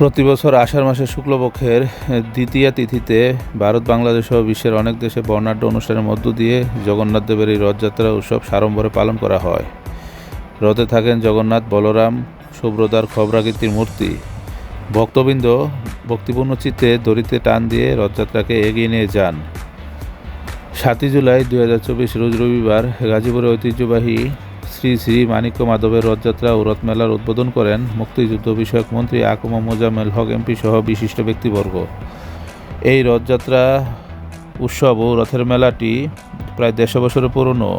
প্রতি বছর আষাঢ় মাসের শুক্লপক্ষের দ্বিতীয়া তিথিতে ভারত, বাংলাদেশ সহ বিশ্বের অনেক দেশে বর্ণাঢ্য অনুষ্ঠানের মধ্য দিয়ে জগন্নাথ দেবের এই রথযাত্রা উৎসব সাড়ম্বরে পালন করা হয়। রথে থাকেন জগন্নাথ বলরাম, সুব্রতার খবরাকৃতির মূর্তি। ভক্তবৃন্দ ভক্তিপূর্ণ চিত্তে দড়িতে টান দিয়ে রথযাত্রাকে এগিয়ে নিয়ে যান। সাতই জুলাই দু হাজার চব্বিশ, রোজ রবিবার গাজীপুরের ঐতিহ্যবাহী শ্রী শ্রী মানিক্য মাধবের রথযাত্রা ও রথমেলার উদ্বোধন করেন মুক্তিযুদ্ধ বিষয়ক মন্ত্রী আকুমা মোজাম্মেল হক এমপি সহ বিশিষ্ট ব্যক্তিবর্গ। এই রথযাত্রা, উৎসব ও রথের মেলাটি প্রায় দেড়শো বছরের পুরনো।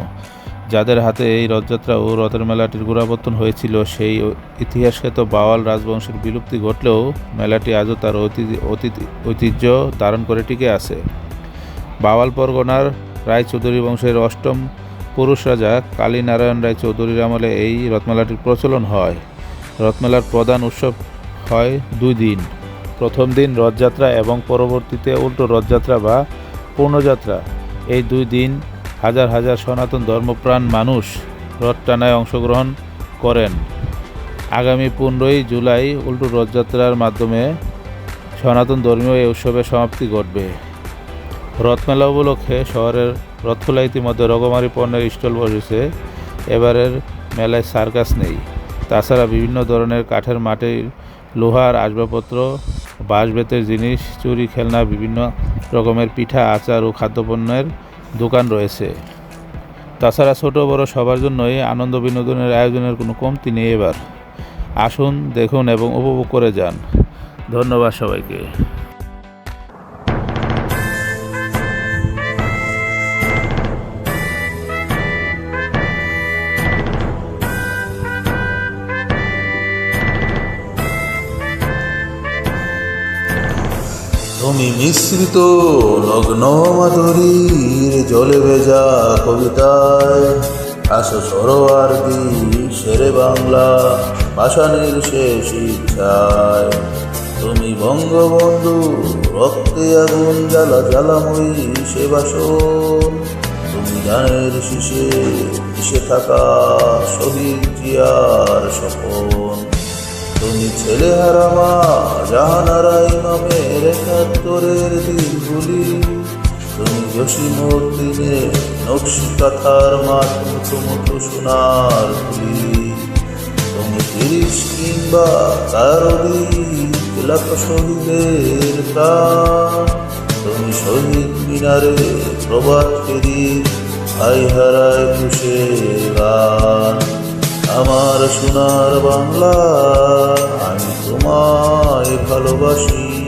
যাদের হাতে এই রথযাত্রা ও রথের মেলাটির গোড়াপত্তন হয়েছিল, সেই ইতিহাসখ্যাত বাওয়াল রাজবংশের বিলুপ্তি ঘটলেও মেলাটি আজও তার ঐতিহ্য ধারণ করে টিকে আছে। বাওয়াল পরগনার রায়চৌধুরী বংশের অষ্টম পুরুষ রাজা কালীনারায়ণ রায় চৌধুরীর আমলে এই রথমেলাটির প্রচলন হয়। রথমেলার প্রধান উৎসব হয় দুই দিন। প্রথম দিন রথযাত্রা এবং পরবর্তীতে উল্টো রথযাত্রা বা পূর্ণযাত্রা। এই দুই দিন হাজার হাজার সনাতন ধর্মপ্রাণ মানুষ রথ টানায় অংশগ্রহণ করেন। আগামী পনেরোই জুলাই উল্টো রথযাত্রার মাধ্যমে সনাতন ধর্মীয় এই উৎসবের সমাপ্তি ঘটবে। রথমেলা উপলক্ষে শহরের রথখোলা ইতিমধ্যে রকমারি পণ্যের স্টল বসেছে। এবারের মেলায় সার্কাস নেই। তাছাড়া বিভিন্ন ধরনের কাঠের মাটির লোহার আসবাবপত্র বাঁশ বেতের জিনিস, চুরি খেলনা, বিভিন্ন রকমের পিঠা, আচার ও খাদ্যপণ্যের দোকান রয়েছে। তাছাড়া ছোট বড় সবার জন্যই আনন্দ বিনোদনের আয়োজনের কোনো কমতি নেই এবার। আসুন, দেখুন এবং উপভোগ করে যান। ধন্যবাদ সবাইকে। তুমি মিশ্রিত লগ্ন মাধুরীর জলে ভেজা কবিতায়। আসো সরোয়ার দি শেরে বাংলা ভাষানির শেষ ইচ্ছায়। তুমি বঙ্গবন্ধু, রক্তে আগুন জ্বালা জ্বালাময়ী সে বাসন তুমি গানের শিশে মিশে থাকা শহীদ জিয়ার স্বপন। তুমি ছেলে হারামা ইমামের একাত্তরের দিনগুলি তুমি জসিমুদ্দিনে নকশি কাথার মাঠ মুঠো মুঠো সোনার গুলি তুমি তিরিশ কিংবা তার লাখ শহীদের প্রাণ। তুমি শহীদ মিনারে প্রবাদ ফেরি ভাই হারায় খুশে গান। আমার সোনার বাংলা আমি তোমায় ভালোবাসি।